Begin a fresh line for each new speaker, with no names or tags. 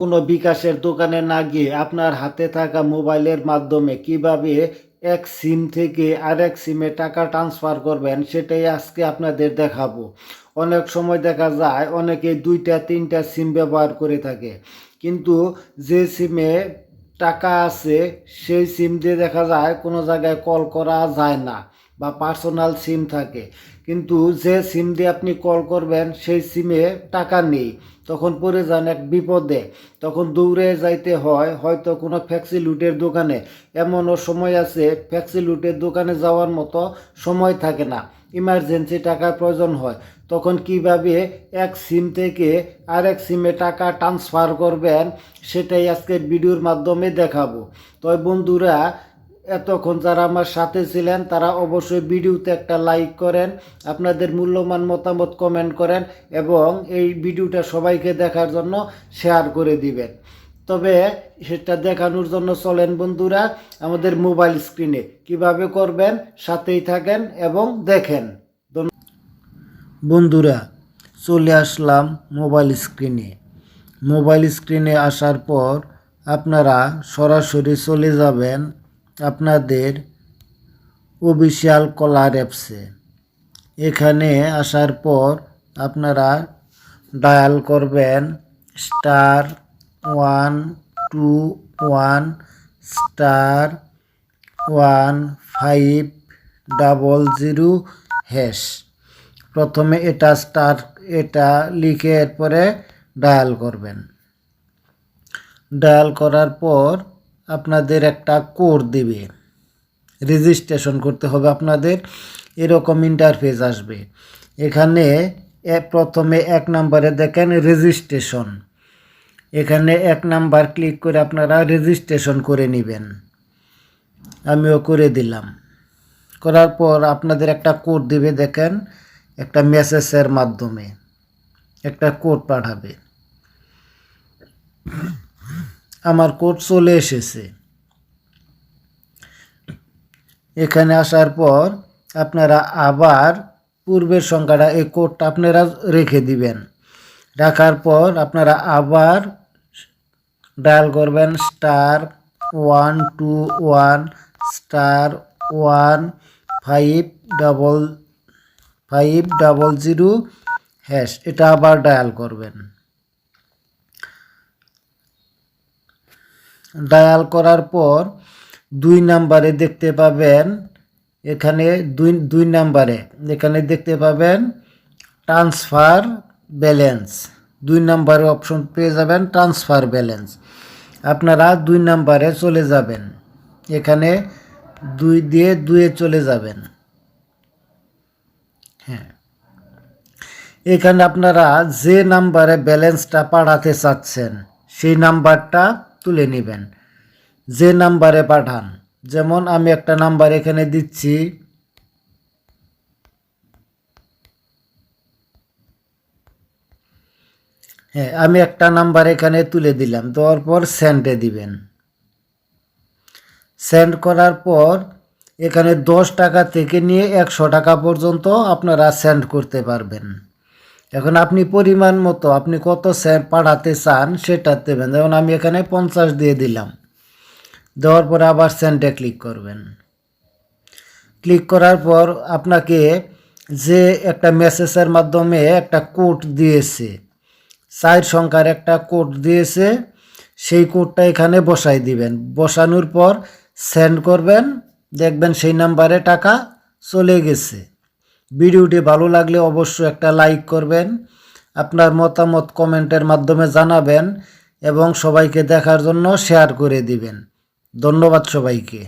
কোনো বিকাশের দোকানে না গিয়ে আপনার হাতে থাকা মোবাইলের মাধ্যমে কীভাবে এক সিম থেকে আরেক সিমে টাকা ট্রান্সফার করবেন, সেটাই আজকে আপনাদের দেখাবো। অনেক সময় দেখা যায় অনেকে দুইটা, তিনটা সিম ব্যবহার করে থাকে। কিন্তু যে সিমে টাকা আছে, সেই সিম দিয়ে দেখা যায় কোনো জায়গায় কল করা যায় না। বা পার্সোনাল সিম থাকে। কিন্তু যে সিম দিয়ে আপনি কল করবেন, সেই সিমে টাকা নেই। তখন পড়ে যান এক বিপদে। তখন দৌড়ে যাইতে হয়, হয়তো কোনো ফ্যাক্সি লুটের দোকানে। এমনও সময় আছে ফ্যাক্সি লুটের দোকানে যাওয়ার মতো সময় থাকে না। ইমার্জেন্সি টাকার প্রয়োজন হয়। তখন কীভাবে এক সিম থেকে আরেক সিমে টাকা ট্রান্সফার করবেন, সেটাই আজকের ভিডিওর মাধ্যমে দেখাবো। তো বন্ধুরা এতক্ষণ যারা আমার সাথে ছিলেন, তারা অবশ্যই ভিডিওতে একটা লাইক করেন, আপনাদের মূল্যবান মতামত কমেন্ট করেন এবং এই ভিডিওটা সবাইকে দেখার জন্য শেয়ার করে দিবেন। তবে সেটা দেখানোর জন্য চলেন বন্ধুরা, আমাদের মোবাইল স্ক্রিনে কীভাবে করবেন, সাথেই থাকেন এবং দেখেন। বন্ধুরা, চলে আসলাম মোবাইল স্ক্রিনে মোবাইল স্ক্রিনে আসার পর আপনারা সরাসরি চলে যাবেন আপনাদের অফিসিয়াল কলার অ্যাপসে। এখানে আসার পর আপনারা ডায়াল করবেন star one two one, star one five double zero hash. প্রথমে এটা স্টার, এটা লিখে এরপরে ডায়াল করবেন। ডায়াল করার পর আপনাদের একটা কোড দেবে। রেজিস্ট্রেশন করতে হবে আপনাদের। এরকম ইন্টারফেস আসবে। এখানে প্রথমে এক নম্বরে দেখেন রেজিস্ট্রেশন। এখানে এক নাম্বার ক্লিক করে আপনারা রেজিস্ট্রেশন করে নেবেন। আমিও করে দিলাম। করার পর আপনাদের একটা কোড দিবে, দেখেন, একটা মেসেজের মাধ্যমে। একটা কোড পাঠাবে। আমার কোড চলে এসেছে। এখানে আসার পর আপনারা আবার পূর্বের সংখ্যাটা এই কোডটা আপনারা রেখে দিবেন। রাখার পর আপনারা আবার ডায়াল করবেন star one two one, star one five double five double zero hash, এটা আবার ডায়াল করবেন। ডায়াল করার পর দুই নাম্বারে দেখতে পাবেন এখানে দুই দুই নাম্বারে। এখানে দেখতে পাবেন ট্রান্সফার ব্যালেন্স। দুই নাম্বারে অপশন পেয়ে যাবেন ট্রান্সফার ব্যালেন্স। আপনারা দুই নাম্বারে চলে যাবেন। এখানে দুই দিয়ে দুয়ে চলে যাবেন। হ্যাঁ। এখানে আপনারা যে নাম্বারে ব্যালেন্সটা পাঠাতে চাচ্ছেন, সেই নাম্বারটা তুলে নেবেন। যে নাম্বারে পাঠান। যেমন আমি একটা নাম্বার এখানে দিচ্ছি। হ্যাঁ আমি একটা নাম্বার এখানে তুলে দিলাম। দেওয়ার পর সেন্ডে দিবেন। সেন্ড করার পর এখানে দশ টাকা থেকে নিয়ে একশো টাকা পর্যন্ত আপনারা সেন্ড করতে পারবেন। এখন আপনি পরিমাণ মতো আপনি কত সেন্ড পাঠাতে চান সেটা দেবেন। যেমন আমি এখানে পঞ্চাশ দিয়ে দিলাম। দেওয়ার পরে আবার সেন্ডে ক্লিক করবেন। ক্লিক করার পর আপনাকে যে একটা মেসেজের মাধ্যমে একটা কোড দিয়েছে, চার সংখ্যার একটা কোড দিয়েছে, সেই কোডটা এখানে বসাই দিবেন। বসানোর পর সেন্ড করবেন। দেখবেন সেই নাম্বারে টাকা চলে গেছে। ভিডিওটি ভালো লাগলে অবশ্যই একটা লাইক করবেন, আপনার মতামত কমেন্টের মাধ্যমে জানাবেন এবং সবাইকে দেখার জন্য শেয়ার করে দিবেন। ধন্যবাদ সবাইকে।